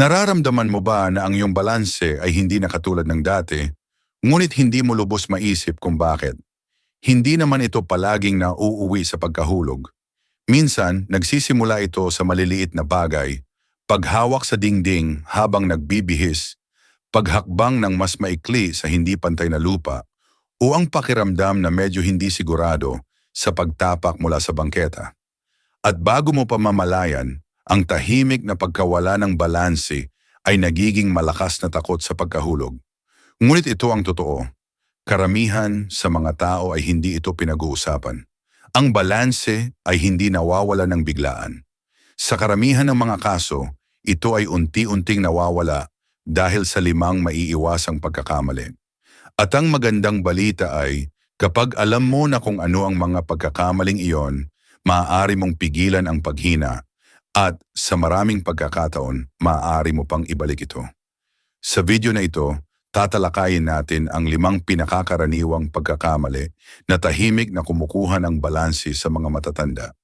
Nararamdaman mo ba na ang iyong balanse ay hindi na katulad ng dati, ngunit hindi mo lubos maisip kung bakit? Hindi naman ito palaging na uuwi sa pagkahulog. Minsan, nagsisimula ito sa maliliit na bagay, paghawak sa dingding habang nagbibihis, paghakbang ng mas maikli sa hindi pantay na lupa, o ang pakiramdam na medyo hindi sigurado sa pagtapak mula sa bangketa. At bago mo pa mamalayan, ang tahimik na pagkawala ng balanse ay nagiging malakas na takot sa pagkahulog. Ngunit ito ang totoo. Karamihan sa mga tao ay hindi ito pinag-uusapan. Ang balanse ay hindi nawawala ng biglaan. Sa karamihan ng mga kaso, ito ay unti-unting nawawala dahil sa limang maiiwasang pagkakamali. At ang magandang balita ay, kapag alam mo na kung ano ang mga pagkakamaling iyon, maaari mong pigilan ang paghina at sa maraming pagkakataon, maaari mo pang ibalik ito. Sa video na ito, tatalakayin natin ang limang pinakakaraniwang pagkakamali na tahimik na kumukuha ng balansi sa mga matatanda.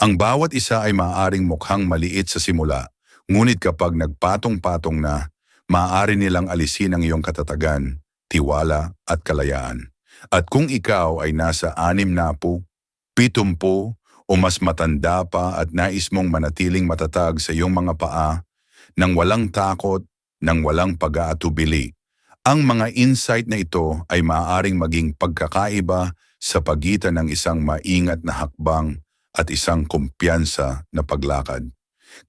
Ang bawat isa ay maaaring mukhang maliit sa simula, ngunit kapag nagpatong-patong na, maaari nilang alisin ang iyong katatagan, tiwala at kalayaan. At kung ikaw ay nasa anim na po, pitumpo o mas matanda pa at nais mong manatiling matatag sa iyong mga paa nang walang takot, nang walang pag-aatubili. Ang mga insight na ito ay maaaring maging pagkakaiba sa pagitan ng isang maingat na hakbang at isang kumpiyansa na paglakad.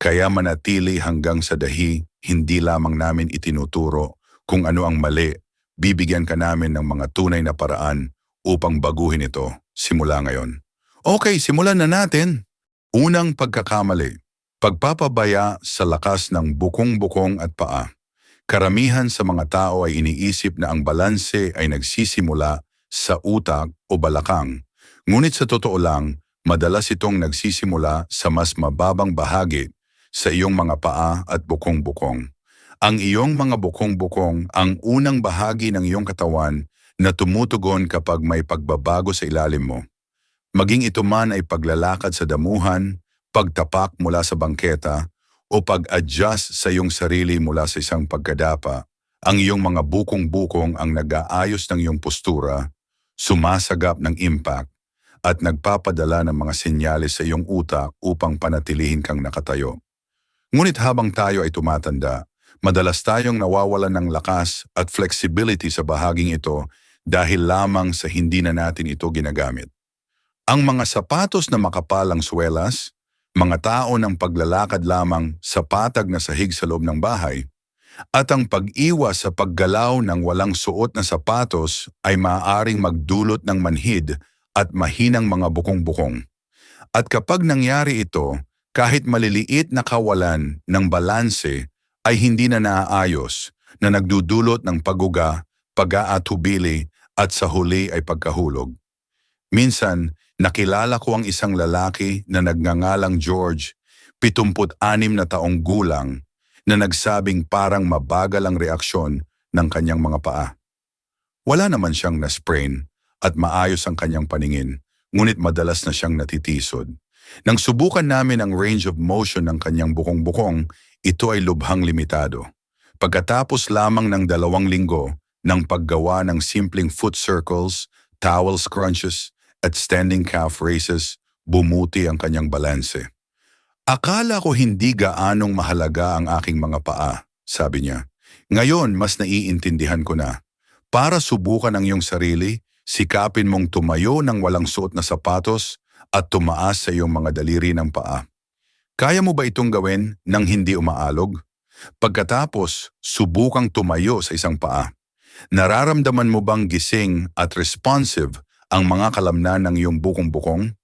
Kaya manatili hanggang sa dahi, hindi lamang namin itinuturo kung ano ang mali, bibigyan ka namin ng mga tunay na paraan upang baguhin ito simula ngayon. Okay, simulan na natin. Unang pagkakamali, pagpapabaya sa lakas ng bukong-bukong at paa. Karamihan sa mga tao ay iniisip na ang balanse ay nagsisimula sa utak o balakang. Ngunit sa totoo lang, madalas itong nagsisimula sa mas mababang bahagi sa iyong mga paa at bukong-bukong. Ang iyong mga bukong-bukong ang unang bahagi ng iyong katawan na tumutugon kapag may pagbabago sa ilalim mo. Maging ito man ay paglalakad sa damuhan, pagtapak mula sa bangketa, o pag-adjust sa iyong sarili mula sa isang pagkadapa, ang iyong mga bukong-bukong ang nag-aayos ng iyong postura, sumasagap ng impact, at nagpapadala ng mga senyales sa iyong utak upang panatilihin kang nakatayo. Ngunit habang tayo ay tumatanda, madalas tayong nawawalan ng lakas at flexibility sa bahaging ito dahil lamang sa hindi na natin ito ginagamit. Ang mga sapatos na makapalang swelas, mga tao ng paglalakad lamang sa patag na sahig sa loob ng bahay, at ang pag-iwas sa paggalaw ng walang suot na sapatos ay maaaring magdulot ng manhid at mahinang mga bukong-bukong. At kapag nangyari ito, kahit maliliit na kawalan ng balanse ay hindi na naaayos na nagdudulot ng paguga, pag-aatubili at sa huli ay pagkahulog. Minsan, nakilala ko ang isang lalaki na nagngangalang George, 76 na taong gulang, na nagsabing parang mabagal ang reaksyon ng kanyang mga paa. Wala naman siyang na-sprain at maayos ang kanyang paningin, ngunit madalas na siyang natitisod. Nang subukan namin ang range of motion ng kanyang bukong-bukong, ito ay lubhang limitado. Pagkatapos lamang ng dalawang linggo ng paggawa ng simpleng foot circles, towel scrunches, at standing calf raises, bumuti ang kanyang balanse. Akala ko hindi gaanong mahalaga ang aking mga paa, sabi niya. Ngayon, mas naiintindihan ko na. Para subukan ang iyong sarili, sikapin mong tumayo ng walang suot na sapatos at tumaas sa iyong mga daliri ng paa. Kaya mo ba itong gawin nang hindi umaalog? Pagkatapos, subukang tumayo sa isang paa. Nararamdaman mo bang gising at responsive ang mga kalamnan ng iyong bukong-bukong?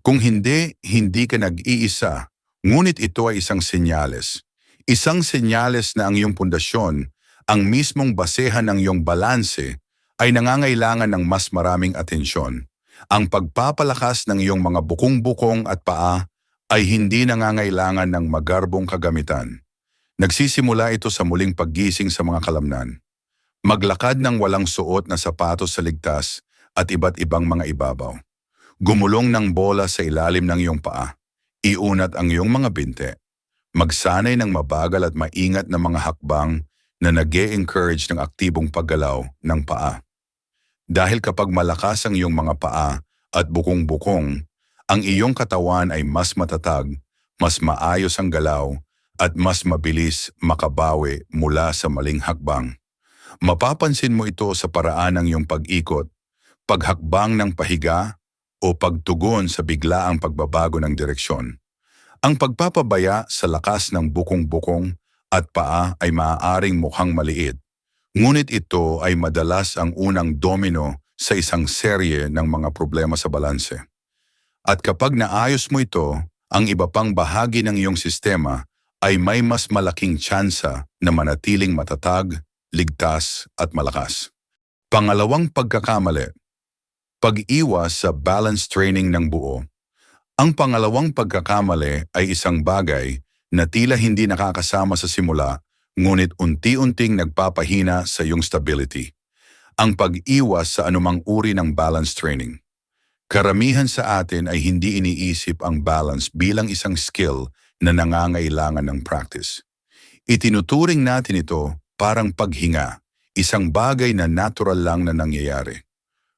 Kung hindi, hindi ka nag-iisa, ngunit ito ay isang senyales. Isang senyales na ang iyong pundasyon, ang mismong basehan ng iyong balanse, ay nangangailangan ng mas maraming atensyon. Ang pagpapalakas ng iyong mga bukong-bukong at paa ay hindi nangangailangan ng magarbong kagamitan. Nagsisimula ito sa muling paggising sa mga kalamnan. Maglakad ng walang suot na sapatos sa ligtas at iba't ibang mga ibabaw. Gumulong ng bola sa ilalim ng iyong paa. Iunat ang iyong mga binte. Magsanay ng mabagal at maingat na mga hakbang na nag encourage ng aktibong paggalaw ng paa. Dahil kapag malakas ang iyong mga paa at bukong-bukong, ang iyong katawan ay mas matatag, mas maayos ang galaw, at mas mabilis makabawi mula sa maling hakbang. Mapapansin mo ito sa paraan ng iyong pag-ikot, paghakbang ng pahiga, o pagtugon sa biglaang pagbabago ng direksyon. Ang pagpapabaya sa lakas ng bukong-bukong at paa ay maaaring mukhang maliit, ngunit ito ay madalas ang unang domino sa isang serye ng mga problema sa balanse. At kapag naayos mo ito, ang iba pang bahagi ng iyong sistema ay may mas malaking tsansa na manatiling matatag, ligtas at malakas. Pangalawang pagkakamali, pag-iwas sa balance training ng buo. Ang pangalawang pagkakamali ay isang bagay na tila hindi nakakasama sa simula ngunit unti-unting nagpapahina sa iyong stability. Ang pag-iwas sa anumang uri ng balance training. Karamihan sa atin ay hindi iniisip ang balance bilang isang skill na nangangailangan ng practice. Itinuturing natin ito parang paghinga, isang bagay na natural lang na nangyayari.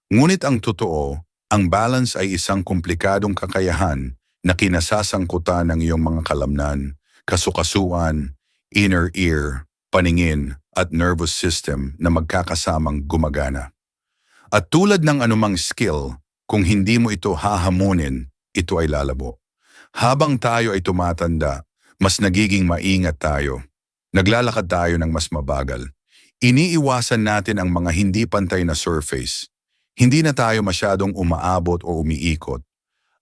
Ngunit ang totoo, ang balance ay isang komplikadong kakayahan na kinasasangkutan ng iyong mga kalamnan, kasukasuan, inner ear, paningin at nervous system na magkakasamang gumagana. At tulad ng anumang skill, kung hindi mo ito hahamunin, ito ay lalabo. Habang tayo ay tumatanda, mas nagiging maingat tayo. Naglalakad tayo ng mas mabagal. Iniiwasan natin ang mga hindi pantay na surface hindi na tayo masyadong umaabot o umiikot.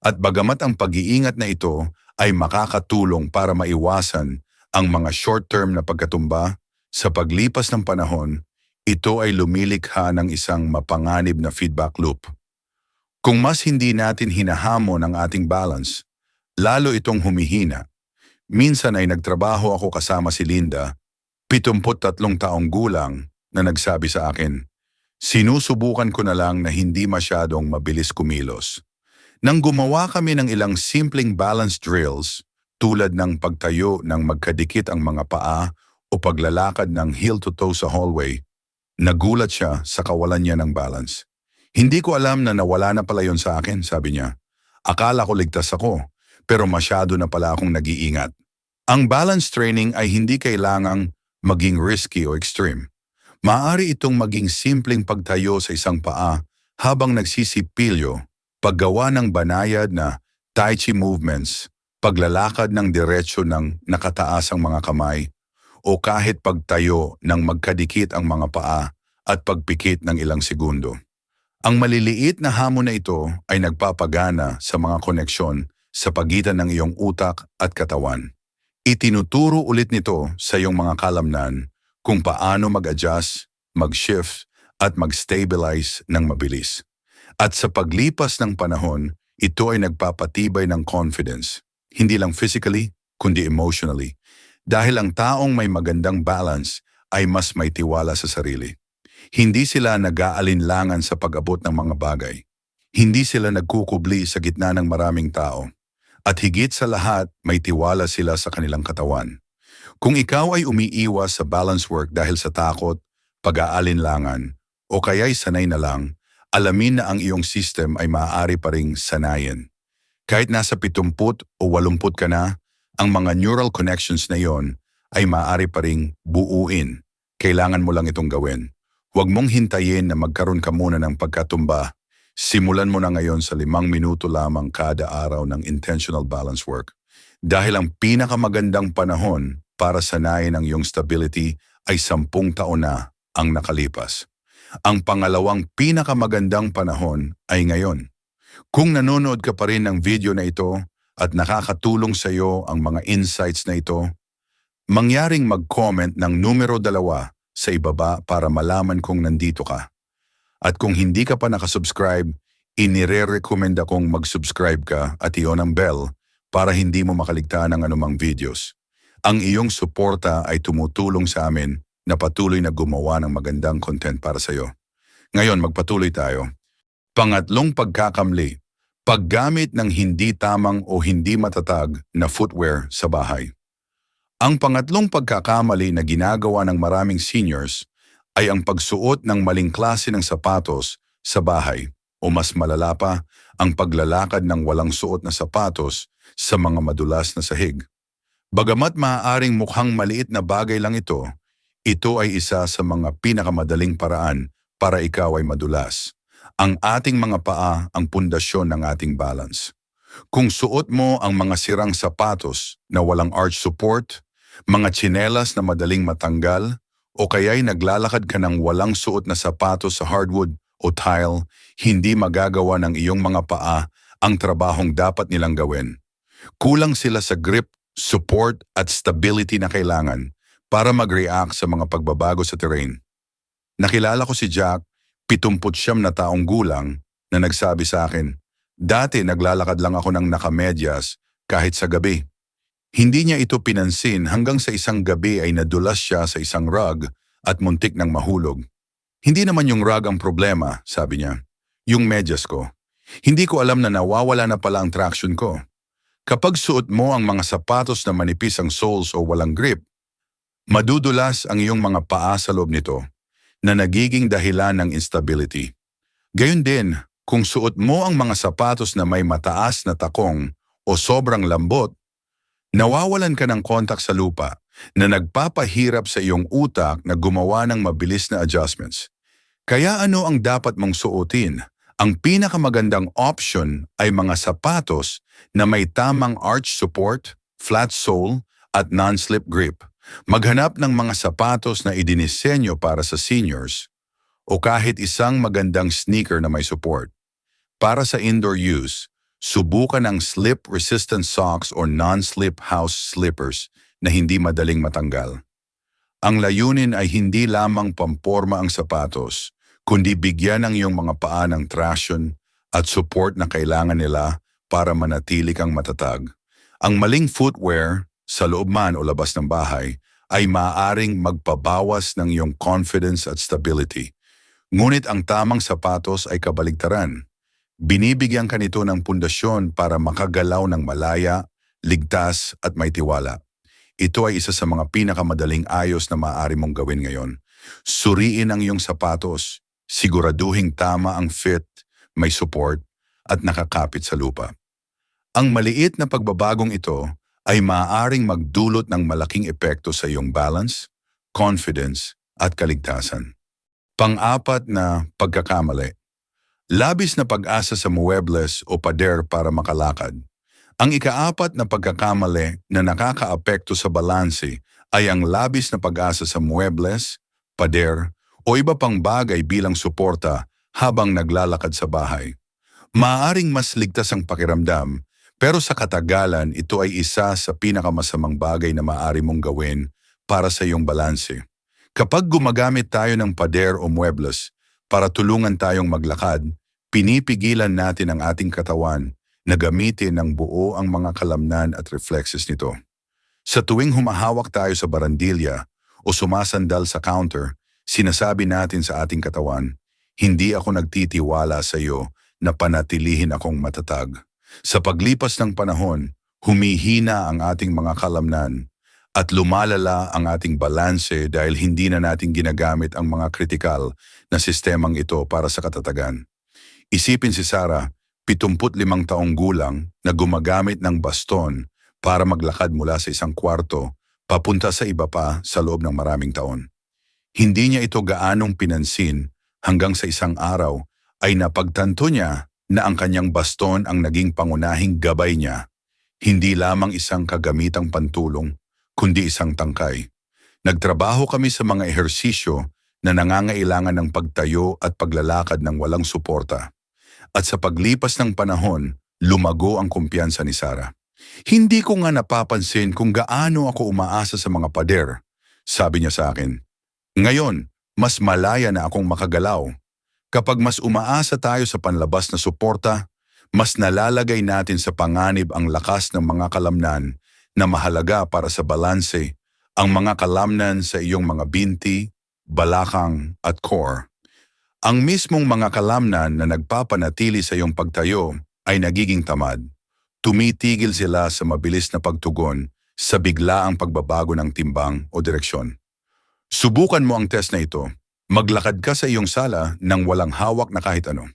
At bagamat ang pag-iingat na ito ay makakatulong para maiwasan ang mga short-term na pagkatumba, sa paglipas ng panahon, ito ay lumilikha ng isang mapanganib na feedback loop. Kung mas hindi natin hinahamon ang ating balance, lalo itong humihina. Minsan ay nagtrabaho ako kasama si Linda, 73 taong gulang, na nagsabi sa akin, Sinusubukan ko na lang na hindi masyadong mabilis kumilos. Nang gumawa kami ng ilang simpleng balance drills, tulad ng pagtayo ng magkadikit ang mga paa o paglalakad ng heel to toe sa hallway, nagulat siya sa kawalan niya ng balance. Hindi ko alam na nawala na pala yon sa akin, sabi niya. Akala ko ligtas ako, pero masyado na pala akong nag-iingat. Ang balance training ay hindi kailangang maging risky o extreme. Maaari itong maging simpleng pagtayo sa isang paa habang nagsisipilyo, paggawa ng banayad na tai chi movements, paglalakad ng diretsyo ng nakataasang mga kamay, o kahit pagtayo ng magkadikit ang mga paa at pagpikit ng ilang segundo. Ang maliliit na hamon na ito ay nagpapagana sa mga koneksyon sa pagitan ng iyong utak at katawan. Itinuturo ulit nito sa iyong mga kalamnan kung paano mag-adjust, mag-shift at mag-stabilize ng mabilis. At sa paglipas ng panahon, ito ay nagpapatibay ng confidence, hindi lang physically, kundi emotionally. Dahil ang taong may magandang balance ay mas may tiwala sa sarili. Hindi sila nag-aalinlangan sa pag-abot ng mga bagay. Hindi sila nagkukubli sa gitna ng maraming tao. At higit sa lahat, may tiwala sila sa kanilang katawan. Kung ikaw ay umiiwas sa balance work dahil sa takot, pag-aalinlangan, o kaya'y sanay na lang, alamin na ang iyong system ay maaari pa ring sanayin. Kahit nasa 70 o 80 ka na, ang mga neural connections na yon ay maaari pa ring buuin. Kailangan mo lang itong gawin. Huwag mong hintayin na magkaroon ka muna ng pagkatumba. Simulan mo na ngayon sa limang minuto lamang kada araw ng intentional balance work. Dahil ang pinakamagandang panahon para sanayin ang iyong stability ay sampung taon na ang nakalipas. Ang pangalawang pinakamagandang panahon ay ngayon. Kung nanonood ka pa rin ng video na ito at nakakatulong sa iyo ang mga insights na ito, mangyaring mag-comment ng numero dalawa sa ibaba para malaman kung nandito ka. At kung hindi ka pa nakasubscribe, inire-recommend akong mag-subscribe ka at iyon ang bell para hindi mo makaligtaan ng anumang videos. Ang iyong suporta ay tumutulong sa amin na patuloy na gumawa ng magandang content para sa iyo. Ngayon, magpatuloy tayo. Pangatlong pagkakamli, paggamit ng hindi tamang o hindi matatag na footwear sa bahay. Ang pangatlong pagkakamali na ginagawa ng maraming seniors ay ang pagsuot ng maling klase ng sapatos sa bahay o mas malala pa, ang paglalakad ng walang suot na sapatos sa mga madulas na sahig. Bagamat maaaring mukhang maliit na bagay lang ito, ito ay isa sa mga pinakamadaling paraan para ikaw ay madulas. Ang ating mga paa ang pundasyon ng ating balance. Kung suot mo ang mga sirang sapatos na walang arch support, mga tsinelas na madaling matanggal, o kaya'y naglalakad ka ng walang suot na sapatos sa hardwood o tile, hindi magagawa ng iyong mga paa ang trabahong dapat nilang gawin. Kulang sila sa grip, support at stability na kailangan para mag-react sa mga pagbabago sa terrain. Nakilala ko si Jack, 70 na taong gulang, na nagsabi sa akin, Dati naglalakad lang ako ng nakamedyas kahit sa gabi. Hindi niya ito pinansin hanggang sa isang gabi ay nadulas siya sa isang rug at muntik ng mahulog. Hindi naman yung rug ang problema, sabi niya. Yung medyas ko. Hindi ko alam na nawawala na pala ang traction ko. Kapag suot mo ang mga sapatos na manipis ang soles o walang grip, madudulas ang iyong mga paa sa loob nito na nagiging dahilan ng instability. Gayun din, kung suot mo ang mga sapatos na may mataas na takong o sobrang lambot, nawawalan ka ng kontak sa lupa na nagpapahirap sa iyong utak na gumawa ng mabilis na adjustments. Kaya ano ang dapat mong suotin? Ang pinakamagandang option ay mga sapatos na may tamang arch support, flat sole, at non-slip grip. Maghanap ng mga sapatos na idinisenyo para sa seniors o kahit isang magandang sneaker na may support. Para sa indoor use, subukan ang slip-resistant socks or non-slip house slippers na hindi madaling matanggal. Ang layunin ay hindi lamang pamporma ang sapatos, kundi bigyan ang iyong mga paa ng traction at support na kailangan nila para manatili kang matatag. Ang maling footwear, sa loob man o labas ng bahay, ay maaaring magpabawas ng iyong confidence at stability. Ngunit ang tamang sapatos ay kabaligtaran. Binibigyan ka nito ng pundasyon para makagalaw ng malaya, ligtas at may tiwala. Ito ay isa sa mga pinakamadaling ayos na maaari mong gawin ngayon. Suriin ang iyong sapatos, siguraduhing tama ang fit, may support, at nakakapit sa lupa. Ang maliit na pagbabagong ito ay maaaring magdulot ng malaking epekto sa iyong balance, confidence, at kaligtasan. Pang-apat na pagkakamali. Labis na pag-asa sa muebles o pader para makalakad. Ang ikaapat na pagkakamali na nakakaapekto sa balanse ay ang labis na pag-asa sa muebles, pader, o iba pang bagay bilang suporta habang naglalakad sa bahay. Maaaring mas ligtas ang pakiramdam pero sa katagalan, ito ay isa sa pinakamasamang bagay na maaari mong gawin para sa iyong balanse. Kapag gumagamit tayo ng pader o muebles para tulungan tayong maglakad, pinipigilan natin ang ating katawan na gamitin ng buo ang mga kalamnan at reflexes nito. Sa tuwing humahawak tayo sa barandilya o sumasandal sa counter, sinasabi natin sa ating katawan, hindi ako nagtitiwala sa iyo na panatilihin akong matatag. Sa paglipas ng panahon, humihina ang ating mga kalamnan at lumalala ang ating balanse dahil hindi na natin ginagamit ang mga kritikal na sistemang ito para sa katatagan. Isipin si Sarah, 75 taong gulang na gumagamit ng baston para maglakad mula sa isang kwarto papunta sa iba pa sa loob ng maraming taon. Hindi niya ito gaanong pinansin hanggang sa isang araw ay napagtanto niya na ang kanyang baston ang naging pangunahing gabay niya, hindi lamang isang kagamitang pantulong, kundi isang tangkay. Nagtrabaho kami sa mga ehersisyo na nangangailangan ng pagtayo at paglalakad ng walang suporta. At sa paglipas ng panahon, lumago ang kumpiyansa ni Sarah. Hindi ko nga napapansin kung gaano ako umaasa sa mga pader, sabi niya sa akin. Ngayon, mas malaya na akong makagalaw. Kapag mas umaasa tayo sa panlabas na suporta, mas nalalagay natin sa panganib ang lakas ng mga kalamnan na mahalaga para sa balanse, ang mga kalamnan sa iyong mga binti, balakang at core. Ang mismong mga kalamnan na nagpapanatili sa iyong pagtayo ay nagiging tamad. Tumitigil sila sa mabilis na pagtugon sa biglaang pagbabago ng timbang o direksyon. Subukan mo ang test na ito. Maglakad ka sa iyong sala nang walang hawak na kahit ano.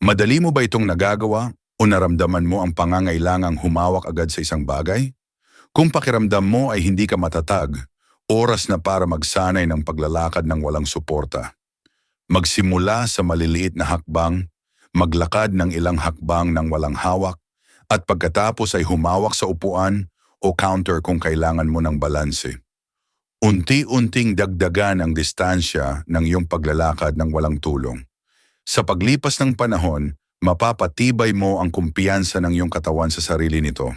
Madali mo ba itong nagagawa o naramdaman mo ang pangangailangang humawak agad sa isang bagay? Kung pakiramdam mo ay hindi ka matatag, oras na para magsanay ng paglalakad ng walang suporta. Magsimula sa maliliit na hakbang, maglakad ng ilang hakbang ng walang hawak, at pagkatapos ay humawak sa upuan o counter kung kailangan mo ng balanse. Unti-unting dagdagan ang distansya ng iyong paglalakad ng walang tulong. Sa paglipas ng panahon, mapapatibay mo ang kumpiyansa ng iyong katawan sa sarili nito.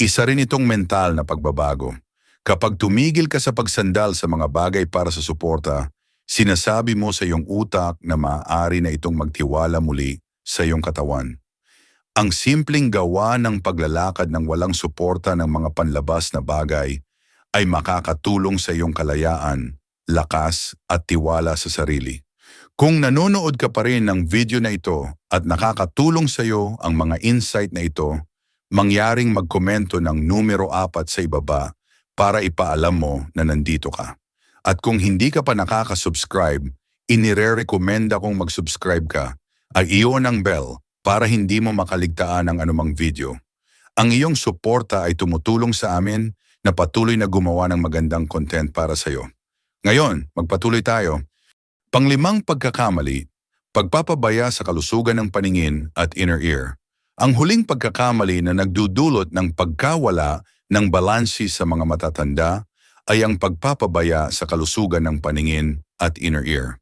Isa rin itong mental na pagbabago. Kapag tumigil ka sa pagsandal sa mga bagay para sa suporta, sinasabi mo sa iyong utak na maaari na itong magtiwala muli sa iyong katawan. Ang simpleng gawa ng paglalakad ng walang suporta ng mga panlabas na bagay ay makakatulong sa iyong kalayaan, lakas at tiwala sa sarili. Kung nanonood ka pa rin ng video na ito at nakakatulong sa iyo ang mga insight na ito, mangyaring magkomento ng numero 4 sa ibaba para ipaalam mo na nandito ka. At kung hindi ka pa nakaka-subscribe, inire-recommenda kong mag-subscribe ka ay iyon ang bell para hindi mo makaligtaan ng anumang video. Ang iyong suporta ay tumutulong sa amin na patuloy na gumawa ng magandang content para sa iyo. Ngayon, magpatuloy tayo. Panglimang pagkakamali, pagpapabaya sa kalusugan ng paningin at inner ear. Ang huling pagkakamali na nagdudulot ng pagkawala ng balansi sa mga matatanda ay ang pagpapabaya sa kalusugan ng paningin at inner ear.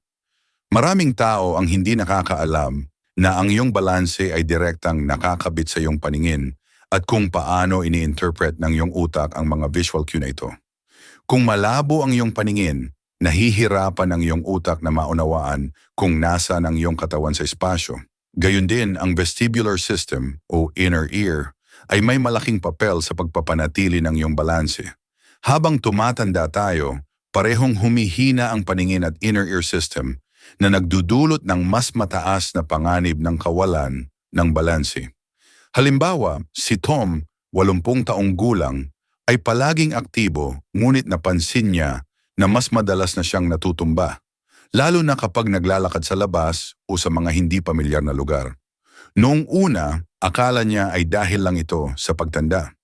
Maraming tao ang hindi nakakaalam na ang iyong balanse ay direktang nakakabit sa iyong paningin at kung paano ini-interpret ng iyong utak ang mga visual cue na ito. Kung malabo ang iyong paningin, nahihirapan ang iyong utak na maunawaan kung nasa ang iyong katawan sa espasyo. Gayun din ang vestibular system o inner ear ay may malaking papel sa pagpapanatili ng iyong balanse. Habang tumatanda tayo, parehong humihina ang paningin at inner ear system na nagdudulot ng mas mataas na panganib ng kawalan ng balanse. Halimbawa, si Tom, 80 taong gulang, ay palaging aktibo ngunit napansin niya na mas madalas na siyang natutumba, lalo na kapag naglalakad sa labas o sa mga hindi pamilyar na lugar. Noong una, akala niya ay dahil lang ito sa pagtanda.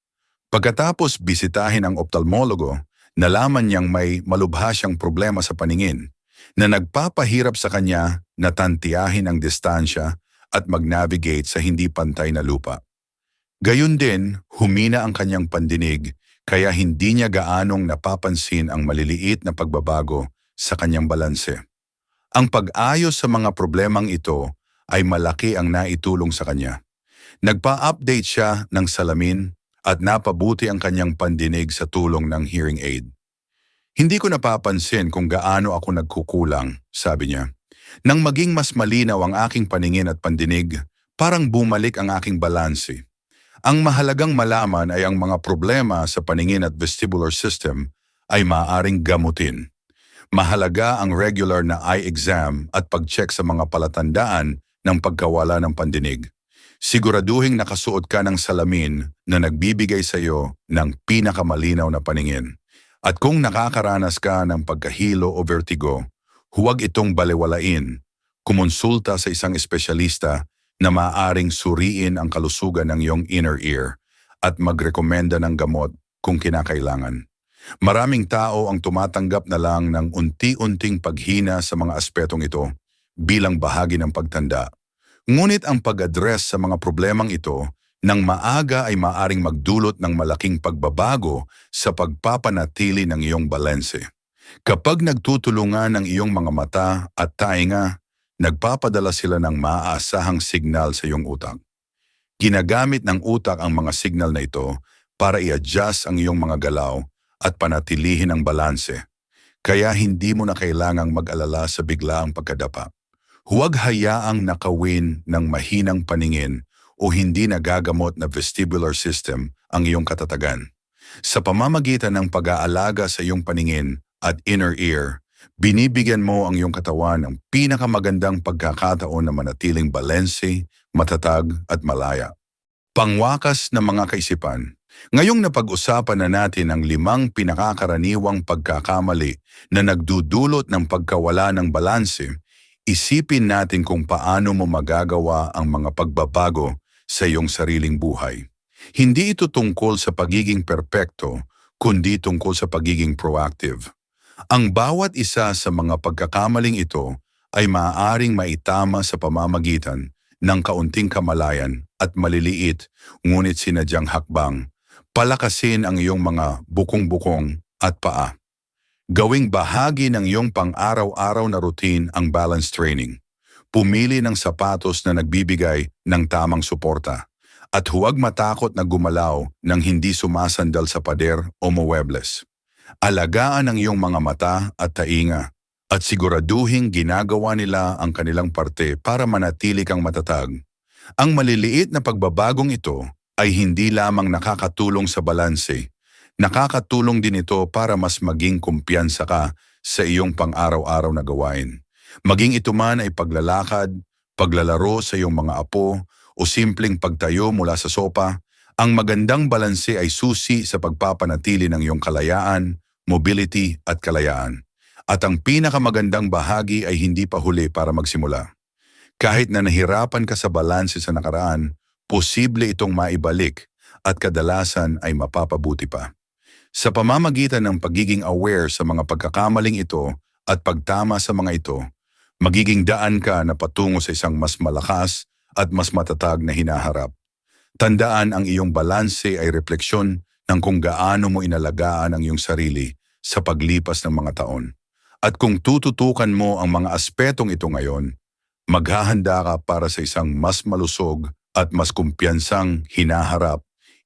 Pagkatapos bisitahin ang ophthalmologo, nalaman niyang may malubha siyang problema sa paningin na nagpapahirap sa kanya na tantiyahin ang distansya at mag-navigate sa hindi pantay na lupa. Gayun din, humina ang kanyang pandinig kaya hindi niya gaanong napapansin ang maliliit na pagbabago sa kanyang balanse. Ang pag-ayos sa mga problemang ito ay malaki ang naitulong sa kanya. Nagpa-update siya ng salamin at napabuti ang kanyang pandinig sa tulong ng hearing aid. Hindi ko napapansin kung gaano ako nagkukulang, sabi niya. Nang maging mas malinaw ang aking paningin at pandinig, parang bumalik ang aking balanse. Ang mahalagang malaman ay ang mga problema sa paningin at vestibular system ay maaaring gamutin. Mahalaga ang regular na eye exam at pag-check sa mga palatandaan ng pagkawala ng pandinig. Siguraduhing nakasuot ka ng salamin na nagbibigay sa iyo ng pinakamalinaw na paningin. At kung nakakaranas ka ng pagkahilo o vertigo, huwag itong balewalain. Kumonsulta sa isang espesyalista na maaaring suriin ang kalusugan ng iyong inner ear at magrekomenda ng gamot kung kinakailangan. Maraming tao ang tumatanggap na lang ng unti-unting paghina sa mga aspetong ito bilang bahagi ng pagtanda. Ngunit ang pag-address sa mga problemang ito nang maaga ay maaring magdulot ng malaking pagbabago sa pagpapanatili ng iyong balense. Kapag nagtutulungan ang iyong mga mata at tainga, nagpapadala sila ng maaasahang signal sa iyong utak. Ginagamit ng utak ang mga signal na ito para i-adjust ang iyong mga galaw at panatilihin ang balanse. Kaya hindi mo na kailangang mag-alala sa biglaang pagkadapa. Huwag hayaang nakawin ng mahinang paningin o hindi nagagamot na vestibular system ang iyong katatagan. Sa pamamagitan ng pag-aalaga sa iyong paningin at inner ear, binibigyan mo ang iyong katawan ng pinakamagandang pagkakataon na manatiling balense, matatag at malaya. Pangwakas ng mga kaisipan, Ngayong napag-usapan na natin ang limang pinakakaraniwang pagkakamali na nagdudulot ng pagkawala ng balanse, isipin natin kung paano mo magagawa ang mga pagbabago sa iyong sariling buhay. Hindi ito tungkol sa pagiging perpekto, kundi tungkol sa pagiging proactive. Ang bawat isa sa mga pagkakamaling ito ay maaaring maitama sa pamamagitan ng kaunting kamalayan at maliliit ngunit sinadyang hakbang. Palakasin ang iyong mga bukong-bukong at paa. Gawing bahagi ng iyong pang-araw-araw na routine ang balance training. Pumili ng sapatos na nagbibigay ng tamang suporta. At huwag matakot na gumalaw ng hindi sumasandal sa pader o muebles. Alagaan ang iyong mga mata at tainga at siguraduhing ginagawa nila ang kanilang parte para manatili kang matatag. Ang maliliit na pagbabagong ito ay hindi lamang nakakatulong sa balanse, nakakatulong din ito para mas maging kumpiyansa ka sa iyong pang-araw-araw na gawain. Maging ito man ay paglalakad, paglalaro sa iyong mga apo, o simpleng pagtayo mula sa sopa, ang magandang balanse ay susi sa pagpapanatili ng iyong kalayaan, mobility at kalayaan. At ang pinakamagandang bahagi ay hindi pa huli para magsimula. Kahit na nahirapan ka sa balanse sa nakaraan, posible itong maibalik at kadalasan ay mapapabuti pa. Sa pamamagitan ng pagiging aware sa mga pagkakamaling ito at pagtama sa mga ito, magiging daan ka na patungo sa isang mas malakas at mas matatag na hinaharap. Tandaan ang iyong balanse ay refleksyon ng kung gaano mo inalagaan ang iyong sarili sa paglipas ng mga taon. At kung tututukan mo ang mga aspetong ito ngayon, maghahanda ka para sa isang mas malusog at mas kumpiyansang hinaharap,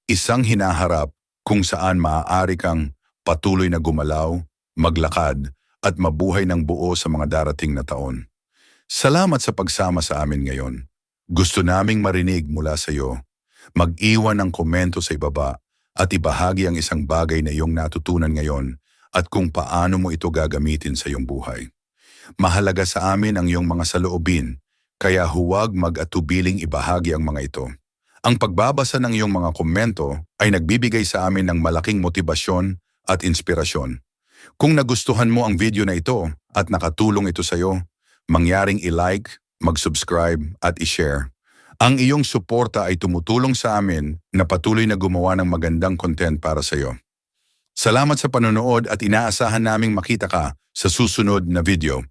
isang hinaharap kung saan maaari kang patuloy na gumalaw, maglakad, at mabuhay ng buo sa mga darating na taon. Salamat sa pagsama sa amin ngayon. Gusto naming marinig mula sa iyo. Mag-iwan ng komento sa ibaba at ibahagi ang isang bagay na iyong natutunan ngayon at kung paano mo ito gagamitin sa iyong buhay. Mahalaga sa amin ang iyong mga saloobin, kaya huwag mag-atubiling ibahagi ang mga ito. Ang pagbabasa ng iyong mga komento ay nagbibigay sa amin ng malaking motibasyon at inspirasyon. Kung nagustuhan mo ang video na ito at nakatulong ito sa iyo, mangyaring i-like, mag-subscribe at i-share. Ang iyong suporta ay tumutulong sa amin na patuloy na gumawa ng magandang content para sa iyo. Salamat sa panonood at inaasahan naming makita ka sa susunod na video.